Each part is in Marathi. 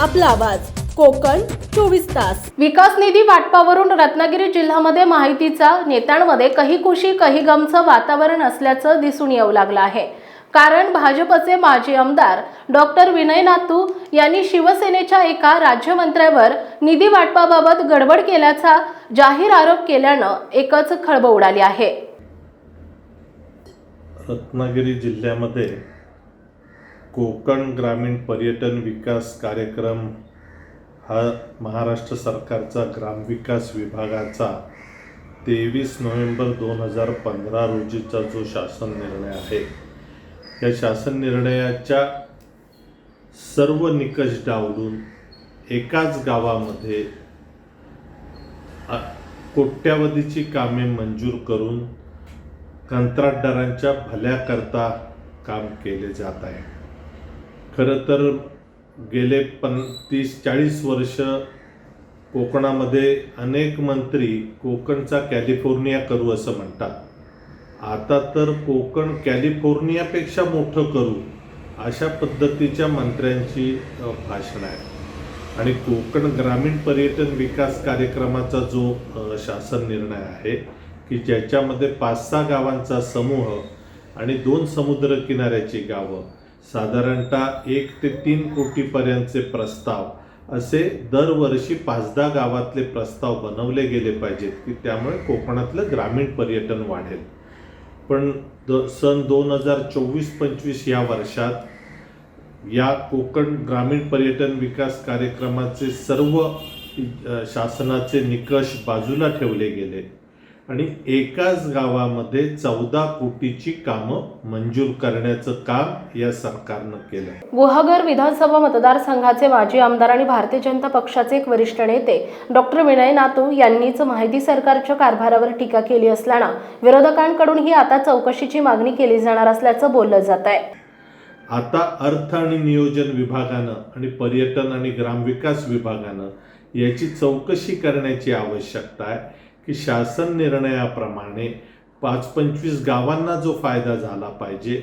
आपला आवाज. कोकण चोवीस तास. विकास निधी वाटपावरून रत्नागिरी जिल्ह्यामध्ये माहितीचा नेत्यांमध्ये कही खुशी कही गमचं वातावरण असल्याचं दिसून येऊ लागलं आहे. कारण भाजपचे माजी आमदार डॉक्टर विनय नातू यांनी शिवसेनेच्या एका राज्यमंत्र्यावर निधी वाटपाबाबत गडबड केल्याचा जाहीर आरोप केल्यानं एकच खळबळ उडाली आहे. रत्नागिरी जिल्ह्यामध्ये कोकण ग्रामीण पर्यटन विकास कार्यक्रम हा महाराष्ट्र सरकारचा ग्रामविकास विभागाचा तेवीस नोव्हेंबर दोन हजार पंधरा रोजीचा जो शासन निर्णय आहे. या शासन निर्णयाच्या सर्व निकष डावलून एकाच गावामध्ये कोट्यावधीची कामे मंजूर करून कंत्राटदारांच्या भल्याकरता काम केले जात आहे. खरं तर गेले पन तीस चाळीस वर्ष कोकणामध्ये अनेक मंत्री कोकणचा कॅलिफोर्निया करू असं म्हणतात. आता तर कोकण कॅलिफोर्नियापेक्षा मोठं करू अशा पद्धतीच्या मंत्र्यांची भाषण भाषणं आहे. आणि कोकण ग्रामीण पर्यटन विकास कार्यक्रमाचा जो शासन निर्णय आहे की ज्याच्यामध्ये पाच सहा गावांचा समूह आणि दोन समुद्रकिनाऱ्याची गावं साधारणतः एक ते तीन कोटीपर्यंतचे प्रस्ताव असे दरवर्षी पाच दहा गावातले प्रस्ताव बनवले गेले पाहिजेत की त्यामुळे कोकणातलं ग्रामीण पर्यटन वाढेल. पण द सन दोन हजार चोवीस पंचवीस या वर्षात या कोकण ग्रामीण पर्यटन विकास कार्यक्रमाचे सर्व शासनाचे निकष बाजूला ठेवले गेले. आणि एकाच गावामध्ये चौदा कोटीची कामं मंजूर करण्याचं काम या सरकारनं केलं गुहागर विधानसभा मतदारसंघाचे माजी आमदार आणि भारतीय जनता पक्षाचे एक वरिष्ठ नेते डॉक्टर विनय नातू यांनीच माहिती सरकारच्या कारभारावर टीका केली असल्यानं विरोधकांकडूनही आता चौकशीची मागणी केली जाणार असल्याचं बोललं जात आहे. आता अर्थ आणि नियोजन विभागानं आणि पर्यटन आणि ग्रामविकास विभागानं याची चौकशी करण्याची आवश्यकता आहे. की शासन निर्णयाप्रमाणे पाच पंचवीस गावांना जो फायदा झाला पाहिजे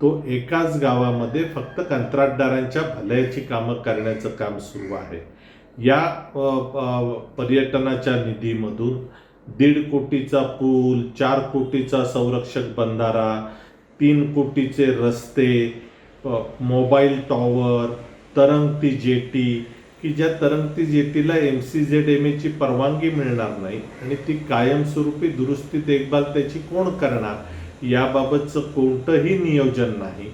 तो एकाच गावामध्ये फक्त कंत्राटदारांच्या भल्याची कामं करण्याचं काम सुरू आहे. या पर्यटनाच्या निधीमधून दीड कोटीचा पूल चार कोटीचा संरक्षक बंधारा तीन कोटीचे रस्ते मोबाईल टॉवर तरंगती जेटी की ज्या तरंगती जेटीला एम सी झेड एम एची परवानगी मिळणार नाही आणि ती कायमस्वरूपी दुरुस्ती देखभाल त्याची कोण करणार याबाबतचं कोणतंही नियोजन नाही.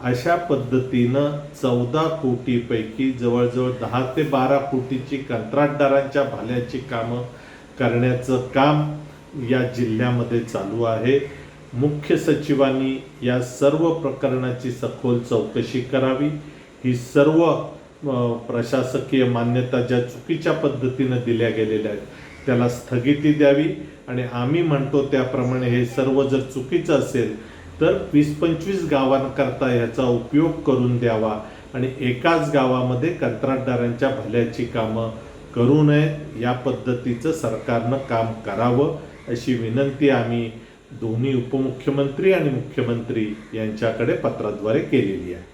अशा पद्धतीनं चौदा कोटीपैकी जवळजवळ दहा ते बारा कोटीची कंत्राटदारांच्या भाल्याची कामं करण्याचं काम या जिल्ह्यामध्ये चालू आहे. मुख्य सचिवांनी या सर्व प्रकरणाची सखोल चौकशी करावी. ही सर्व प्रशासकीय मान्यता ज्या चुकीच्या पद्धतीनं दिल्या गेलेल्या आहेत त्याला स्थगिती द्यावी. आणि आम्ही म्हणतो त्याप्रमाणे हे सर्व जर चुकीचं असेल तर वीस पंचवीस गावांकरता ह्याचा उपयोग करून द्यावा. आणि एकाच गावामध्ये कंत्राटदारांच्या भल्याची कामं करू नयेत या पद्धतीचं सरकारनं काम करावं अशी विनंती आम्ही दोन्ही उपमुख्यमंत्री आणि मुख्यमंत्री यांच्याकडे पत्राद्वारे केलेली आहे.